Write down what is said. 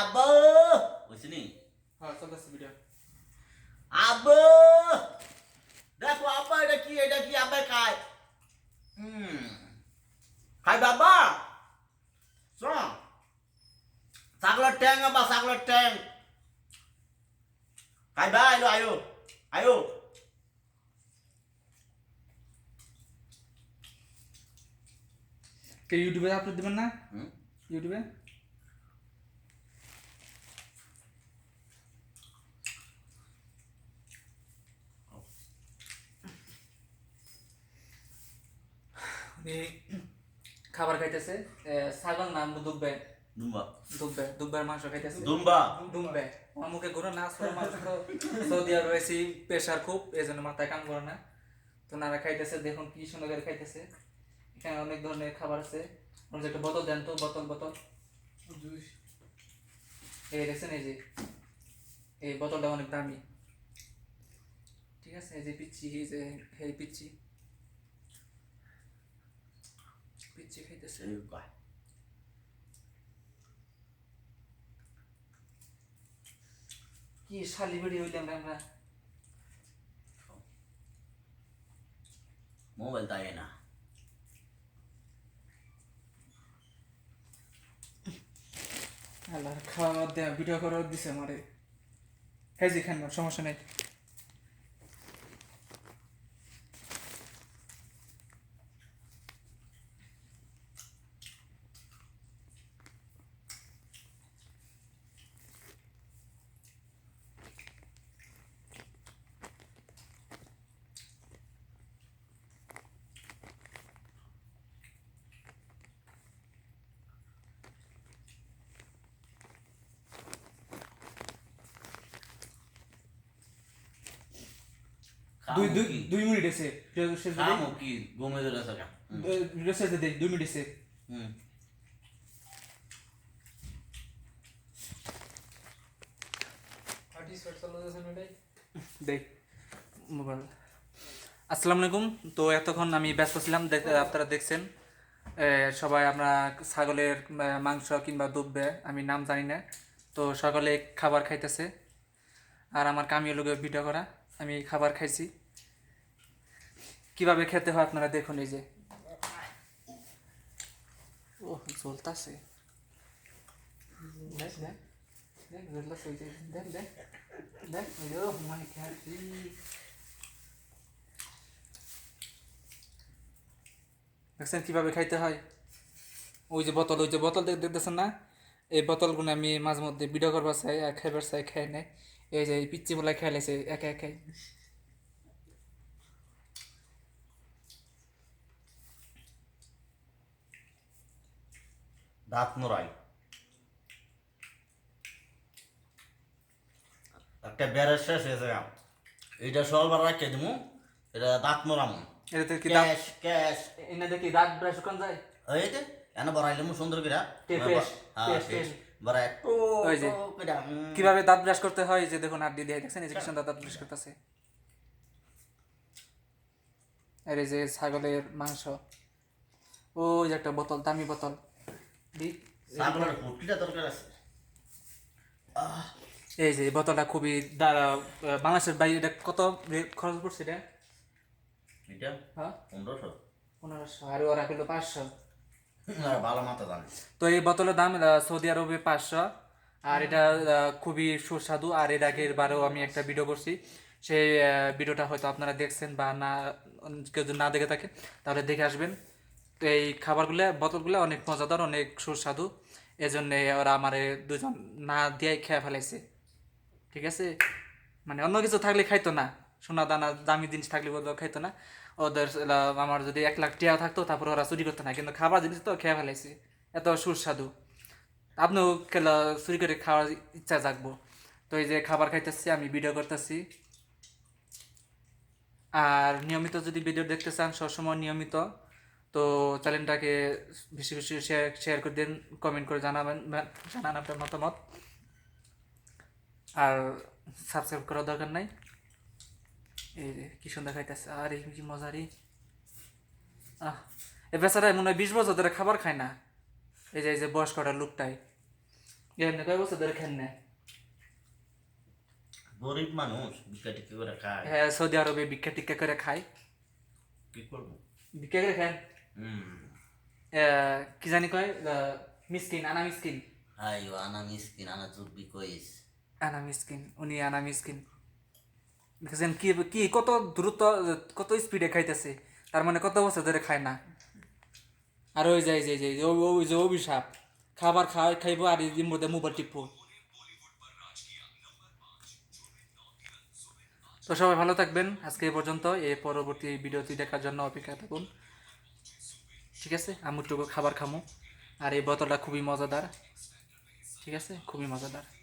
আব্বা বুঝছিনি হ্যাঁ চলতেছে ভিডিও আব্বা দেখো আব্বা এটা কি এটা কি আব্বা খায় হুম খাই বাবা শোন ছাগলের ট্যাং আব্বা ছাগলের ট্যাং খাই বা আইলো আয়ো আয়ো কে ইউটিউবে আপলোড দিবেন না হুম ইউটিউবে উনি খাবার খাইতেছে ছাগল নাম দুব্বে দুম্বা। দুব্বে দুব্বের মাংস খাইতেছে। দুম্বা। দুম্বে আমার মুখে ঘুরে না আসলে মানুষ তো সৌদি আরবে এসে প্রেশার খুব এই জন্য মাথায় কাম করে না। তো নারা খাইতেছে দেখুন কি সুন্দর করে খাইতেছে। এখানে অনেক ধরনের খাবার আছে। ওর একটা বোতল দেন তো বোতল বোতল। এই দেখছেন এই যে এই বোতলটা অনেক দামি। ঠিক আছে এই যে পিচ্ছি এই যে এই পিচ্ছি। পিচ্ছি খাইতেছে। কয়। কি শালি বেড়ি হইলাম আমরা। মোবাইল তাই না। আল্লাহ খাওয়া বাদ ভিডিও করে দিছে আমারে। খাইছি খান সমস্যা নেই। দুই দুই দুই মিনিট এসে। শেষ কি? ঘুমে ধরে থাকা শেষ দে দুই মিনিট এসে। হুম। আসসালামু আলাইকুম। তো এতক্ষণ আমি ব্যস্ত ছিলাম দেখ- আপনারা দেখছেন। সবাই আমরা ছাগলের মাংস কিংবা দুববে আমি নাম জানি না। তো সকলে খাবার খাইতেছে। আর আমার কামিও লোকের ভিডিও করা। আমি খাবার খাইছি। কীভাবে খেতে হয় আপনারা দেখুন এই যে। ও জ্বলতাছে। দেখ দেখ দেখছেন কীভাবে খাইতে হয়? ওই যে বোতল, ওই যে বোতল দেখতেছেন না? এই বোতলগুলো আমি মাঝে মধ্যে ভিডিও করবার চাই, আর খাইবার চাই, খাই নেই। এই যে পিচ্ছি বলে খেলেছে একে একে। দাঁত নড়াই। একটা বেড়ের শেষ হয়েছে গা। এইটা সলবার রাখে দিমু। এটা দাঁত নড়ামু। এটাতে কি দাঁত ক্যাশ ক্যাশ। এনে দেখি দাঁত ব্রাশ কোন যায়। এই যে এনে বড়াইলে মু সুন্দর করে। কে। কীভাবে দাঁত ব্রাশ করতে হয় যে দেখুন আড্ডি দিয়ে দেখছেন এই যে কি সুন্দর দাঁত ব্রাশ করতেছে। আর এই যে ছাগলের মাংস। ওই যে একটা বোতল দামি বোতল। দরকার আছে। এই যে বোতলটা খুবই দা- বাংলাদেশের বাইরে এটা কত খরচ পড়ছে এটা? এটা? হ্যাঁ? পনেরোশো। পনেরোশো আর ওরা কিন্তু পাঁচশো। ভালো মাথা জানে তো এই বোতলের দাম সৌদি আরবে পাঁচশো। আর এটা খুবই সুস্বাদু আর এর আগের বারেও আমি একটা ভিডিও করছি। সেই ভিডিওটা হয়তো আপনারা দেখছেন বা না কেউ যদি না দেখে থাকে তাহলে দেখে আসবেন। এই খাবারগুলো, বোতলগুলো অনেক মজাদার, অনেক সুস্বাদু। এজন্যে ওরা আমার দুজন না দিয়ে খেয়ে ফেলাইছে। ঠিক আছে? মানে অন্য কিছু থাকলে খাইতো না। সোনা দানা, দামি জিনিস থাকলে ওদের খাইতো না। ওদের আমার যদি এক লাখ টিয়া থাকতো, তারপর ওরা চুরি করতো না। কিন্তু খাবার জিনিস তো খেয়ে ফেলাইছে। এত সুস্বাদু। আপনিও খেলা, চুরি করে খাওয়ার ইচ্ছা জাগবো। তো এই যে খাবার খাইতেছি, আমি ভিডিও করতেছি। আর নিয়মিত যদি ভিডিও দেখতে চান, সবসময় নিয়মিত। তো চ্যানেলটাকে বেশি বেশি শেয়ার শেয়ার করে দিন কমেন্ট করে জানাবেন জানান আপনার মতামত। আর সাবস্ক্রাইব করার দরকার নাই। এই যে কি সুন্দর খাইতেছে আর এই কি মজারি। আহ এ বেচারায় মনে হয় বিশ বছর ধরে খাবার খায় না। এই যে এই যে বয়স্কটা লোকটাই। কেন কয় বছর ধরে খান না? গরিব মানুষ ভিক্ষা করে খায়। হ্যাঁ সৌদি আরবে ভিক্ষা টিক্ষা করে খায়। কি করব? ভিক্ষা করে আহ, কি জানি কয় মিসকিন আনা মিসকিন। আইও আনা মিসকিন আনা কইস। আনা মিসকিন উনি আনা মিসকিন। দেখেছেন কি কি কত দ্রুত কত স্পিডে খাইতেছে। তার মানে কত বছর ধরে খায় না। আর ওই যে এই যে এই যে এই যে ও- ওই যে অভিশাপ। খাবার খাওয়াই খাইবো আর এর মধ্যে মোবাইল টিপবো। তো সবাই ভালো থাকবেন। আজকে এই পর্যন্ত। এই পরবর্তী ভিডিওটি দেখার জন্য অপেক্ষা থাকুন। ঠিক আছে? আমি একটু খাবার খামো। আর এই বোতলটা খুবই মজাদার। ঠিক আছে? খুবই মজাদার।